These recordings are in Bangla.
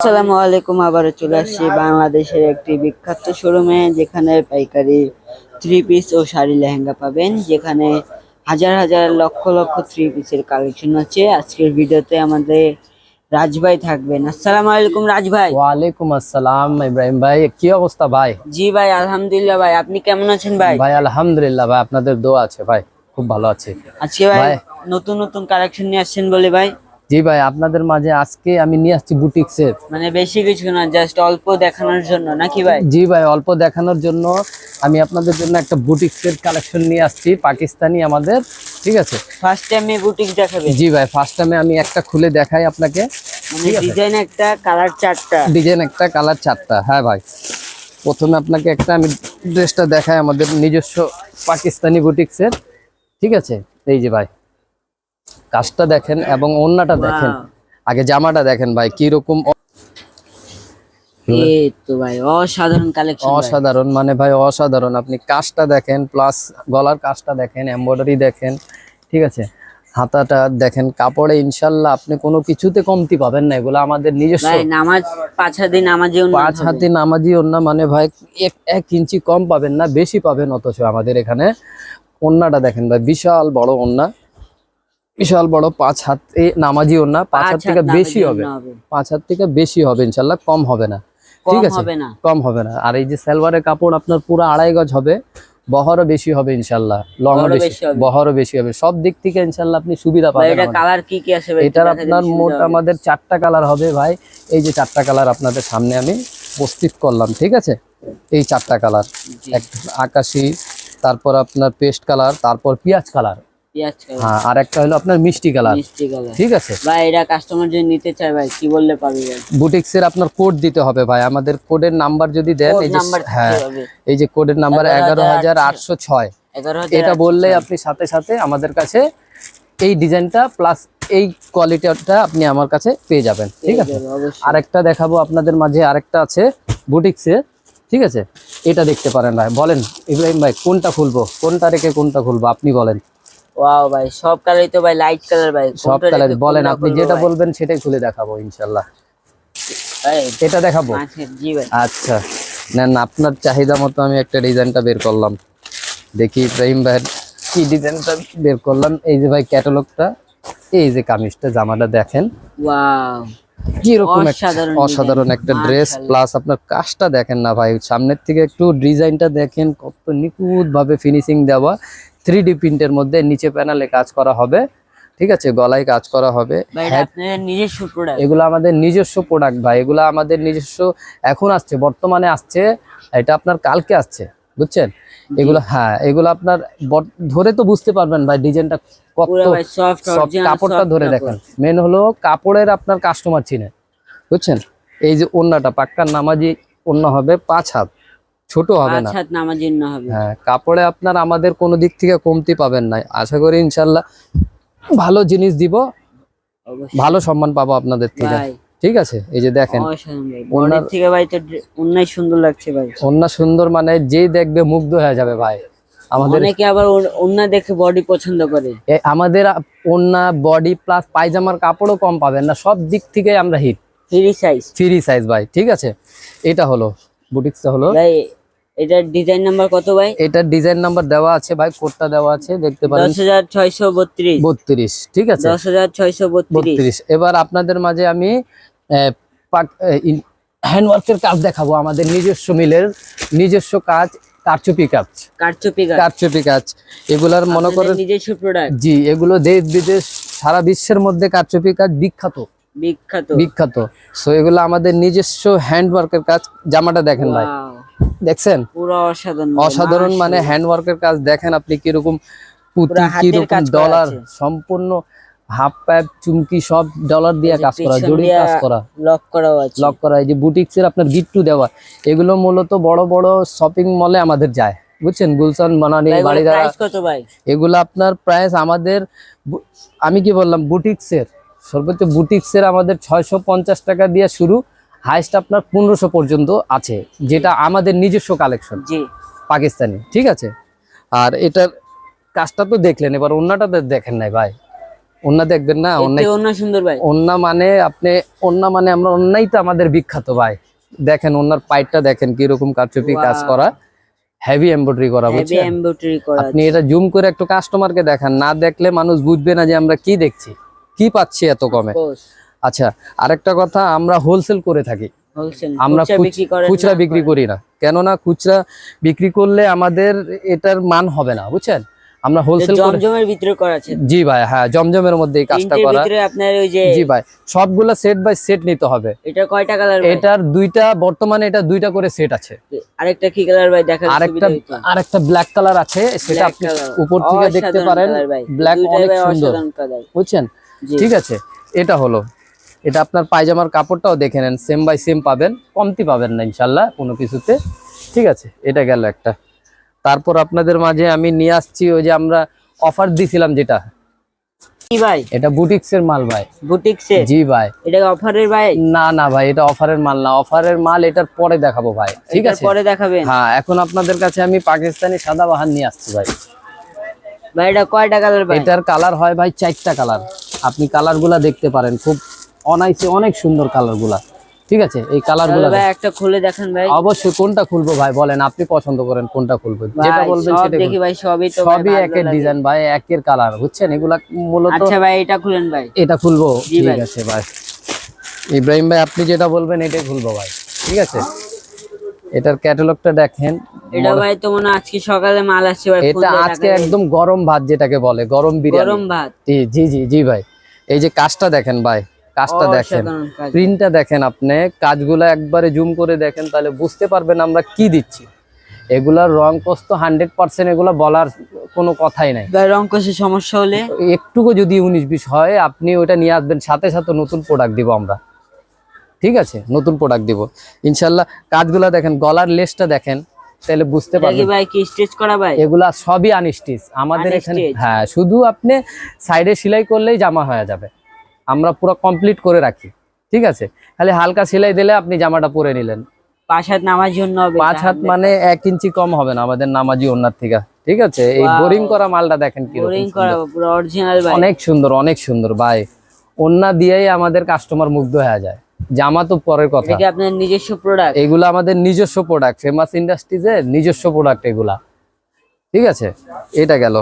আসসালামু আলাইকুম আবারও চলে আসছি বাংলাদেশের একটি বিখ্যাত শোরুমে যেখানে পাইকারি থ্রি পিস ও শাড়ি লেহেঙ্গা পাবেন যেখানে হাজার হাজার লক্ষ লক্ষ থ্রি পিসের কালেকশন আছে। আজকের ভিডিওতে আমাদের রাজভাই থাকবেন। আসসালামু আলাইকুম রাজভাই ওয়ালাইকুম আসসালাম ইব্রাহিম ভাই। কি অবস্থা ভাই? জি ভাই আলহামদুলিল্লাহ ভাই। আপনি কেমন আছেন ভাই? ভাই আলহামদুলিল্লাহ ভাই আপনাদের দোয়া আছে ভাই। খুব ভালো আছে। আজকে ভাই ভাই। নতুন নতুন কালেকশন নিয়ে আসছেন বলে ভাই। জি ভাই আপনাদের মাঝে আজকে আমি নিয়ে আসছি বুটিক্সের। মানে বেশি কিছু না জাস্ট অল্প দেখানোর জন্য নাকি ভাই? জি ভাই অল্প দেখানোর জন্য আমি আপনাদের জন্য একটা বুটিক্সের কালেকশন নিয়ে আসছি পাকিস্তানি আমাদের ঠিক আছে? ফার্স্ট টাইমে বুটিক দেখাবেন? জি ভাই ফার্স্ট টাইমে আমি একটা খুলে দেখাই আপনাকে মানে ডিজাইন একটা কালার চারটা ডিজাইন একটা কালার চারটা হ্যাঁ ভাই। প্রথমে আপনাকে একটা আমি ড্রেসটা দেখাই আমাদের নিজস্ব পাকিস্তানি বুটিক্সের ঠিক আছে? এই যে ভাই। কাজটা দেখেন এবং ওড়নাটা দেখেন। আগে জামাটা দেখেন ভাই কি রকম অসাধারণ মানে ভাই অসাধারণ। আপনি কাজটা দেখেন প্লাস গলার কাজটা দেখেন এমব্রয়ডারি দেখেন ঠিক আছে? হাতাটা দেখেন কাপড়ে ইনশাল্লাহ আপনি কোনো কিছুতে কমতি পাবেন না এগুলো আমাদের নিজস্ব। নামাজ পাঁচ হাতে নামাজে পাঁচ হাতে নামাজি ওন্না মানে ভাই এক এক ইঞ্চি কম পাবেন না বেশি পাবেন অথচ আমাদের এখানে। ওন্নাটা দেখেন ভাই বিশাল বড় ওন্না। বিশাল বড় পাঁচ হাতে নামাজি ওন্না পাঁচ হাত থেকে বেশি হবে। পাঁচ হাত থেকে বেশি হবে ইনশাল্লাহ কম হবে না। ঠিক আছে? কম হবে না। আর এই যে সালোয়ারের কাপড় আপনার পুরো আড়াই গজ হবে বহরও বেশি হবে ইনশাল্লাহ বহরও বেশি বহরও বেশি হবে। সব দিক থেকে ইনশাল্লাহ আপনি সুবিধা পাবেন এটা কালার কি কি আছে এটার আপনার মোট আমাদের চারটা কালার হবে ভাই। এই যে চারটা কালার আপনাদের সামনে আমি উপস্থিত করলাম ঠিক আছে? এই চারটা কালার আকাশি তারপর আপনার পেস্ট কালার তারপর পেঁয়াজ কালার হ্যাঁ আর একটা হলো আপনার মিষ্টি কালার। মিষ্টি কালার। ঠিক আছে? ভাই এটা কাস্টমার যদি নিতে চায় ভাই কি বললে পাবে ভাই? বুটিক্সের আপনার কোড দিতে হবে ভাই। আমাদের কোডের নাম্বার যদি দেন এই যে হ্যাঁ এই যে কোডের নাম্বার এগারো হাজার আটশো ছয়। এগারো এটা বললে আপনি সাথে সাথে আমাদের কাছে এই ডিজাইনটা প্লাস এই কোয়ালিটিটা আপনি আমার কাছে পেয়ে যাবেন। ঠিক আছে? আরেকটা দেখাবো আপনাদের মাঝে আরেকটা আছে বুটিক্সে। ঠিক আছে? এটা দেখতে পারেন ভাই। বলেন ইব্রাহিম ভাই কোনটা খুলবো? কোনটা রেখে কোনটা খুলবো? আপনি বলেন। ওয়াও ভাই সব কালারই তো ভাই লাইট কালার ভাই সব কালার বলেন আপনি যেটা বলবেন সেটাই খুলে দেখাবো ইনশাল্লাহ। ভাই, এটা দেখাবো? পাঁচের জি ভাই। আচ্ছা নেন আপনার চাহিদা মতো আমি একটা ডিজাইনটা বের করলাম। দেখি ইব্রাহিম ভাইয়ের কি ডিজাইনটা বের করলাম। এই যে ভাই ক্যাটালগটা এই যে কামিজটা জামাটা দেখেন। ওয়াও কীরকম অসাধারণ একটা ড্রেস প্লাস আপনার কাজটা দেখেন না ভাই। সামনের থেকে একটু ডিজাইনটা দেখেন কত নিখুঁত ভাবে ফিনিশিং দেওয়া। থ্রি ডি প্রিন্টের মধ্যে নিচে প্যানেলে কাজ করা হবে ঠিক আছে? গলায় কাজ করা হবে। এগুলো আমাদের নিজস্ব প্রোডাক্ট ভাই এগুলো আমাদের নিজস্ব এখন আসছে বর্তমানে আসছে এটা আপনার কালকে আসছে বুঝছেন? এগুলো হ্যাঁ এগুলো আপনার ধরে তো বুঝতে পারবেন ভাই ডিজাইনটা কত কাপড়টা ধরে দেখেন। মেন হলো কাপড়ের আপনার কাস্টমার চিনে বুঝছেন? এই যে ওন্নাটা পাক্কার নামাজি ওন্না হবে পাঁচ হাত। ছোট হবে না। হবে। হ্যাঁ কাপড়ে আপনার আমাদের কোনো দিক থেকে কমতি পাবেন না। আশা করি ইনশাল্লাহ ভালো জিনিস দিব ভালো সম্মান পাবো আপনাদের থেকে। ঠিক আছে? এই যে দেখেন থেকে ভাই তো অন্যায় সুন্দর লাগছে ভাই। সুন্দর মানে যেই দেখবে মুগ্ধ হয়ে যাবে ভাই। আমাদের অনেকে আবার অন্যায় দেখে বডি পছন্দ করে। আমাদের ওন্না বডি প্লাস পায়জামার কাপড়ও কম পাবেন না। সব দিক থেকে আমরা hit free size free size ভাই ঠিক আছে? এটা হলো বুটিক্সটা হলো। ভাই এটার ডিজাইন নাম্বার কত ভাই? এটার ডিজাইন নাম্বার দেওয়া আছে ভাই কোডটা দেওয়া আছে দেখতে পারেন। দশ হাজার ছয়শো বত্রিশ। বত্রিশ ঠিক আছে? দশ হাজার ছয়শো বত্রিশ। বত্রিশ। এবার আপনাদের মাঝে আমি হ্যান্ডওয়ার্কের কাজ দেখাবো আমাদের নিজস্ব মিলের নিজস্ব কাজ কারচুপি কাজ। কারচুপি গাছ কারচুপি কাজ। এগুলার মনে করেন নিজস্ব প্রোডাক্ট জি এগুলো দেশ বিদেশ সারা বিশ্বের মধ্যে কারচুপি কাজ বিখ্যাত। বিখ্যাত। বিখ্যাত। সো এগুলো আমাদের নিজস্ব হ্যান্ডওয়ার্কের কাজ জামাটা দেখেন ভাই। দেখছেন? অসাধারণ মানে হ্যান্ডওয়ার্কের কাজ দেখেন আপনি কীরকম পুঁতি কীরকম ডলার সম্পূর্ণ হাফ প্যাপ চুমকি সব ডলার দিয়ে কাজ করা জড়ি কাজ করা। লক করাও আছে। লক করা যে বুটিক্সের আপনার দেওয়া। এগুলো মূলত বড় বড় শপিং মলে আমাদের যায়। বুঝছেন? গুলশান বানানি এগুলো আপনার প্রাইস আমাদের আমি কি বললাম? বুটিক্সের সর্বোচ্চ বুটিক্সের আমাদের ছয়শো পঞ্চাশ টাকা দিয়ে শুরু। হাইস্ট আপনার পনেরোশো পর্যন্ত আছে যেটা আমাদের নিজস্ব কালেকশন জি। পাকিস্তানি ঠিক আছে? আর এটার কাজটা তো দেখলেন এবার অন্যটা দেখেন নাই ভাই। ওন্না দেখবেন না সুন্দর ভাই। ওন্না মানে আপনি ওন্না মানে আমরা ওন্নাই তো আমাদের বিখ্যাত ভাই। দেখেন ওনার পাইটটা দেখেন কীরকম কারচুপি কাজ করা। হেভি এমব্রয়ডারি করা বুঝছেন? আপনি এটা জুম করে একটু কাস্টমারকে দেখান না দেখলে মানুষ বুঝবে না যে আমরা কি দেখছি কি পাচ্ছি এত কমে। আচ্ছা আরেকটা কথা আমরা হোলসেল করে থাকি। আমরা খুচরা বিক্রি করি না। কেননা খুচরা বিক্রি করলে আমাদের এটার মান হবে না বুঝছেন? আমরা হোলসেল জমজমের ভিতরে করা আছে। জি ভাই হ্যাঁ জমজমের মধ্যে এই কাজটা করা। ভিতরে আপনার ওই যে জি ভাই সবগুলা সেট বাই সেট নিতে হবে। এটা কয়টা কালার এটার দুইটা বর্তমানে এটা দুইটা করে সেট আছে। আরেকটা কি কালার ভাই? দেখা আরেকটা আরেকটা ব্ল্যাক কালার আছে সেটা আপনি উপর থেকে দেখতে পারেন। ব্ল্যাক অনেক সুন্দর। বুঝছেন? ঠিক আছে এটা হলো। এটা আপনার পায়জামার কাপড়টাও দেখে নেন সেম বাই সেম পাবেন কমতি পাবেন না ইনশাল্লাহ কোনো কিছুতে। ঠিক আছে এটা গেল একটা। তারপর আপনাদের মাঝে আমি নিয়ে আসছি ওই যে আমরা অফার দিছিলাম যেটা। ভাই। এটা বুটিক্সের মাল ভাই। জি ভাই। এটা অফারের ভাই? না না ভাই এটা অফারের মাল না। অফারের মাল এটার পরে দেখাবো ভাই। ঠিক আছে? পরে দেখাবেন? হ্যাঁ এখন আপনাদের কাছে আমি পাকিস্তানি সাদা বাহার নিয়ে আসছি ভাই। ভাই এটা কয়টা কালার ভাই? এটার কালার হয় ভাই চারটা কালার। আপনি কালারগুলা দেখতে পারেন খুব অনাইসে অনেক সুন্দর কালারগুলা। ঠিক আছে? এই কালারগুলা তাহলে ভাই একটা খুলে দেখেন ভাই। অবশ্যই কোনটা খুলবো ভাই বলেন আপনি পছন্দ করেন কোনটা খুলবো। যেটা বলবেন সেটা দেখি ভাই সবই তো সবই একের ডিজাইন ভাই একের কালার বুঝছেন? এগুলা মূলত আচ্ছা ভাই এটা খুলেন ভাই। এটা খুলবো? ঠিক আছে ভাই। ইব্রাহিম ভাই আপনি যেটা বলবেন এটাই খুলবো ভাই। ঠিক আছে? এটার ক্যাটালগটা দেখেন। এটা ভাই তো মনে আজকে সকালে মাল আসছে ভাই এটা আজকে একদম গরম ভাত যেটাকে বলে গরম। বিরিয়ানি। গরম ভাত। জি জি জি জি ভাই। এই যে কাজটা দেখেন ভাই। কাজটা দেখেন। প্রিন্টটা দেখেন আপনি কাজগুলো একবারে জুম করে দেখেন তাহলে বুঝতে পারবেন আমরা কি দিচ্ছি। এগুলার রং কষ্ট হান্ড্রেড পার্সেন্ট এগুলো বলার কোনো কথাই নাই। রং কষে সমস্যা হলে? একটুকু যদি উনিশ বিশ হয় আপনি ওটা নিয়ে আসবেন সাথে সাথে নতুন প্রোডাক্ট দিব আমরা। ঠিক আছে? নতুন প্রোডাক্ট দিব। ইনশাল্লাহ কাজগুলা দেখেন গলার লেসটা দেখেন তাহলে বুঝতে পারবেন। ভাই কি স্টেচ করা ভাই? এগুলা সবই আনস্টিচ আমাদের এখানে হ্যাঁ শুধু আপনি সাইডে সেলাই করলেই জামা হয়ে যাবে। আমরা পুরো কমপ্লিট করে রাখি। ঠিক আছে? খালি হালকা সেলাই দিলে আপনি জামাটা পরে নিলেন। পাঁচ হাত নামার জন্য পাঁচ হাত মানে এক ইঞ্চি কম হবে না আমাদের নামাজি ওনার থেকে। ঠিক আছে? এই বোরিং করা মালটা দেখেন কি বোরিং করা পুরো অরিজিনাল ভাই। অনেক সুন্দর অনেক সুন্দর ভাই। ওন্না দিয়েই আমাদের কাস্টমার মুগ্ধ হয়ে যায়। জামা তো পরের কথা। আপনার নিজস্ব প্রোডাক্ট এগুলো আমাদের নিজস্ব প্রোডাক্ট ফেমাস ইন্ডাস্ট্রিজের নিজস্ব প্রোডাক্ট এগুলা। ঠিক আছে? এটা গেল।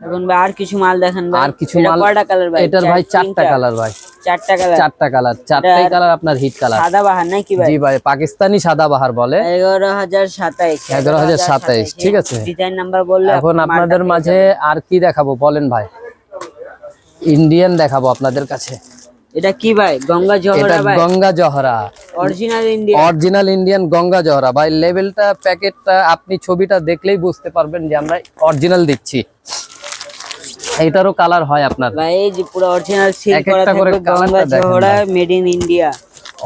এখন ভাই আর কিছু মাল দেখেন ভাই। আর কিছু মাল কয়টা কালার ভাই? এটার ভাই চারটা কালার ভাই। চারটা কালার চারটা কালার চারটাই কালার আপনার হিট কালার সাদা বাহার নাকি ভাই? জি ভাই পাকিস্তানি সাদা বাহার বলে। এগারো হাজার সাতাইশ। 11,027 ঠিক আছে। ডিজাইন নাম্বার বললে এখন আপনাদের মাঝে আর কি দেখাবো বলেন ভাই? ইন্ডিয়ান দেখাবো আপনাদের কাছে। এটা কি ভাই? গঙ্গা জহরা ভাই? Ganga Jahura. Original India original Indian Ganga Jahura. ভাই লেভেলটা প্যাকেটটা আপনি ছবিটা দেখলেই বুঝতে পারবেন যে আমরা অরিজিনাল দিচ্ছি। এটারও কালার হয় আপনার। ভাই এই যে পুরো অরিজিনাল সিল করা colourটা Ganga Jahura made in India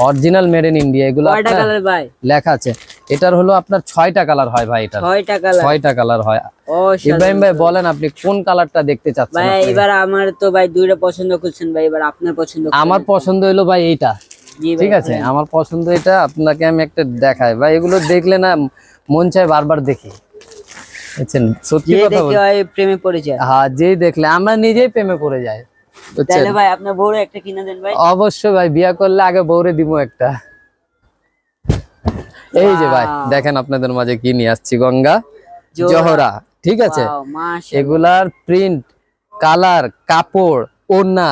original made in India এগুলো কয়টা আপনার কালার ভাই? লেখা আছে। এটার হলো আপনার ছয়টা কালার হয় ভাই এটা ছয়টা কালার ছয়টা কালার হয়। ও ইব্রাহিম ভাই বলেন আপনি কোন কালারটা দেখতে চাচ্ছেন ভাই এবার আমার তো ভাই দুইটা পছন্দ করছেন ভাই এবার আপনার পছন্দ আমার পছন্দ হলো ভাই এইটা। ঠিক আছে? আমার পছন্দ এটা আপনাকে আমি একটা দেখাই। ভাই এগুলো দেখলে না মন চায় বারবার দেখি। বুঝছেন? সত্যি কথা প্রেমে পড়ে যায়। হ্যাঁ যেই দেখলে আমরা নিজেই প্রেমে পড়ে যাই তাহলে ভাই আপনার বউরে একটা কিনে দেন ভাই। অবশ্যই ভাই বিয়া করলে আগে বউরে দিব একটা। এই যে ভাই দেখেন আপনাদের মাঝে কি নিয়ে আসছি গঙ্গা জোহরা। ঠিক আছে। এগুলার প্রিন্ট কালার কাপড় ওড়না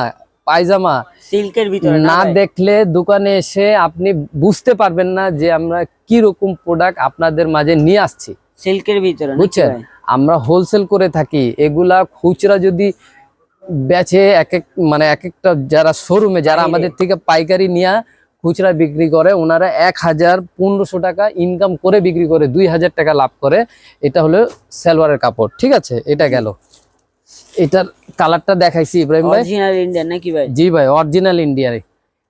পায়জামা সিল্কের ভিতরে না দেখলে দোকানে এসে আপনি বুঝতে পারবেন না যে আমরা কি রকম প্রোডাক্ট আপনাদের মাঝে নিয়ে আসছি। সিল্কের ভিতরে বুঝছেন? আমরা হোলসেল করে থাকি এগুলা খুচরা যদি বেচে এক এক মানে এক একটা যারা শোরুমে যারা আমাদের থেকে পাইকারি নিয়ে খুচরা বিক্রি করে ওনারা এক হাজার পনেরোশো টাকা ইনকাম করে বিক্রি করে দুই হাজার টাকা লাভ করে। এটা হলো সালোয়ারের কাপড় ঠিক আছে? এটা গেল। এটার কালারটা দেখাইছি ইব্রাহিম ভাই। অরিজিনাল ইন্ডিয়ান নাকি ভাই? জি ভাই অরিজিনাল ইন্ডিয়ার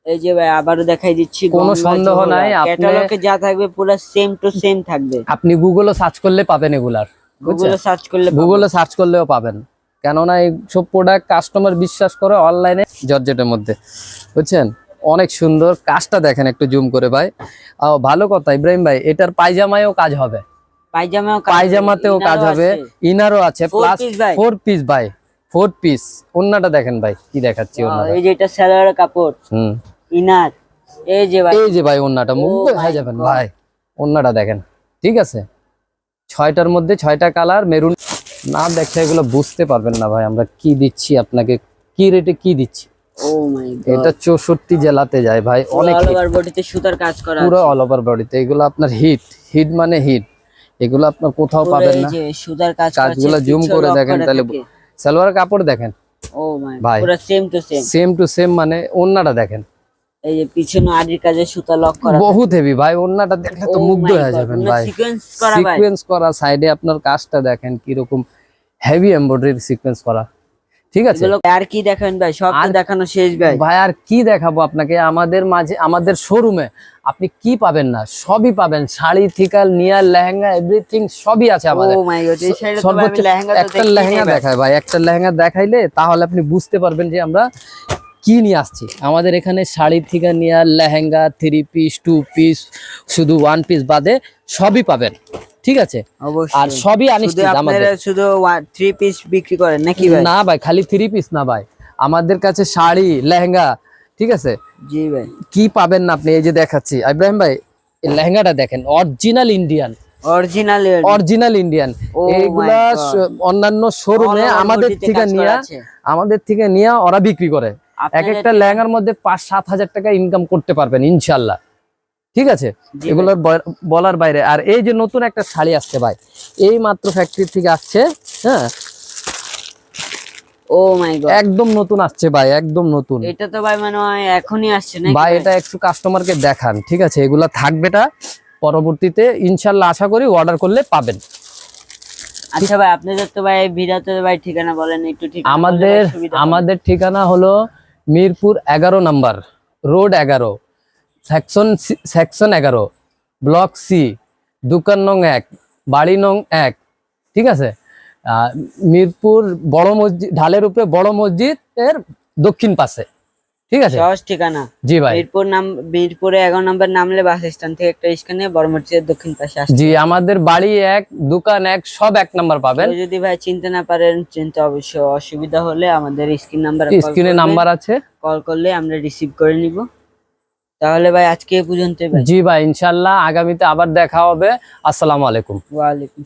এই যে ভাই আবারও দেখাই দিচ্ছি কোনো সন্দেহ নাই, ক্যাটালগে যা থাকবে পুরো সেম টু সেম থাকবে। আপনি গুগলও সার্চ করলে পাবেন এগুলার গুগলে সার্চ করলে। গুগলে সার্চ করলেও পাবেন। কেননা এই সব প্রোডাক্ট কাস্টমার বিশ্বাস করে অনলাইনে জর্জেটের মধ্যে বুঝছেন? অনেক সুন্দর কাজটা দেখেন একটু জুম করে ভাই। ভালো কথা ইব্রাহিম ভাই এটার পায়জামায়ও কাজ হবে। পায়জামাতেও কাজ হবে। ইনারও আছে প্লাস ফোর পিস ভাই। ফোর পিস ওন্নাটা দেখেন ভাই কি দেখাচ্ছি এই যে এটা স্যালোয়ার কাপড়। হুম। ইনার। এই যে ভাই। এই যে ভাই ওন্নাটা Oh হয়ে যাবেন ভাই। ওন্নাটা দেখেন ঠিক আছে? ছয়টার মধ্যে ছয়টা কালার মেরুন। না দেখে এগুলো বুঝতে পারবেন না ভাই আমরা কি দিচ্ছি আপনাকে কি রেটে কি দিচ্ছি? এটা চৌষট্টি জেলাতে যায় ভাই অনেক বডিতে সুতার কাজ করা পুরো অল ওভার বডিতে এগুলো আপনার হিট হিট মানে হিট এগুলো আপনার কোথাও পাবেন না। সুতার কাজ কাজগুলো জুম করে দেখেন তাহলে সালোয়ার কাপড় দেখেন। ও ভাই। পুরো same to same same to same মানে ওন্নাটা দেখেন। এই যে পিছনে আড়ির কাজে সুতা লক করা বহুত হেভি ভাই ওন্নাটা দেখলে তো মুগ্ধ হয়ে যাবেন ভাই। সিকোয়েন্স করা ভাই। সিকোয়েন্স করা সাইডে আপনার কাজটা দেখেন কীরকম হেভি এমব্রয়ডারি সিকোয়েন্স করা। ঠিক আছে? আর কি দেখাবেন ভাই? সব আর- দেখানো শেষ ভাই। ভাই আর কি দেখাবো আপনাকে? আমাদের মাঝে আমাদের শোরুমে আপনি কি পাবেন না? সবই পাবেন। শাড়ি থিকাল নিয়ার লেহেঙ্গা এভরিথিং সবই আছে আমাদের। ও মাই গড এই সাইডে তো সর্বোচ্চ লেহেঙ্গা একটা লেহেঙ্গা দেখায় ভাই। একটা লেহেঙ্গা দেখাইলে তাহলে আপনি বুঝতে পারবেন যে আমরা কি নিয়ে আসছি? আমাদের এখানে শাড়ি থেকে নিয়ে lehenga three piece two piece শুধু ওয়ান পিস বাদে সবই পাবেন। ঠিক আছে? আর সবই শুধু আনিস্টিচ আমাদের। শুধু থ্রি পিস বিক্রি করেন নাকি ভাই? না ভাই খালি থ্রি পিস না ভাই। আমাদের কাছে শাড়ি লেহেঙ্গা ঠিক আছে? জি ভাই। কি পাবেন না আপনি? এই যে দেখাচ্ছি। ইব্রাহিম ভাই লেহেঙ্গাটা দেখেন original Indian original original Indian এইগুলা অন্যান্য শোরুমে আমাদের থেকে নিয়ে আমাদের থেকে নিয়ে ওরা বিক্রি করে। এক একটা লেহেঙ্গার মধ্যে পাঁচ সাত হাজার টাকা ইনকাম করতে পারবেন ইনশাল্লাহ ঠিক আছে? এগুলো বলার বাইরে। আর এই যে নতুন একটা শাড়ি আসছে ভাই এই মাত্র ফ্যাক্টরি থেকে আসছে হ্যাঁ? Oh my God. একদম নতুন আসছে ভাই একদম নতুন। এটা তো ভাই মানে এখনই আসছে নাকি ভাই এটা একটু কাস্টমারকে দেখান ঠিক আছে? এগুলা থাকবেটা পরবর্তীতে ইনশাল্লাহ আশা করি অর্ডার করলে পাবেন। আচ্ছা ভাই আপনাদের তো ভাই ভিডিওতে ভাই ঠিকানা বলেন একটু ঠিক আমাদের আমাদের ঠিকানা হলো মিরপুর এগারো নাম্বার, রোড এগারো, সেকশন সেকশন এগারো, ব্লক সি, দোকান নং এক, বাড়ি নং এক, ঠিক আছে? মিরপুর বড় মসজিদ, ঢালের উপরে বড় মসজিদের দক্ষিণ পাশে। ঠিক আছে? সহজ ঠিকানা। জি ভাই। মিরপুর নাম মিরপুরে এগারো নম্বর নামলে বাস স্ট্যান্ড থেকে একটা স্ক্যানে বড় মসজিদের দক্ষিণ পাশে আসছে জি আমাদের বাড়ি এক দোকান এক সব এক নাম্বার পাবেন। যদি ভাই চিনতে না পারেন চিনতে অবশ্য অসুবিধা হলে আমাদের স্ক্রিন নাম্বার স্ক্রিনে নাম্বার আছে। কল করলে আমরা রিসিভ করে নিব। তাহলে ভাই আজকে পর্যন্ত জি ভাই ইনশাল্লাহ আগামীতে আবার দেখা হবে। আসসালামু আলাইকুম। ওয়ালাইকুম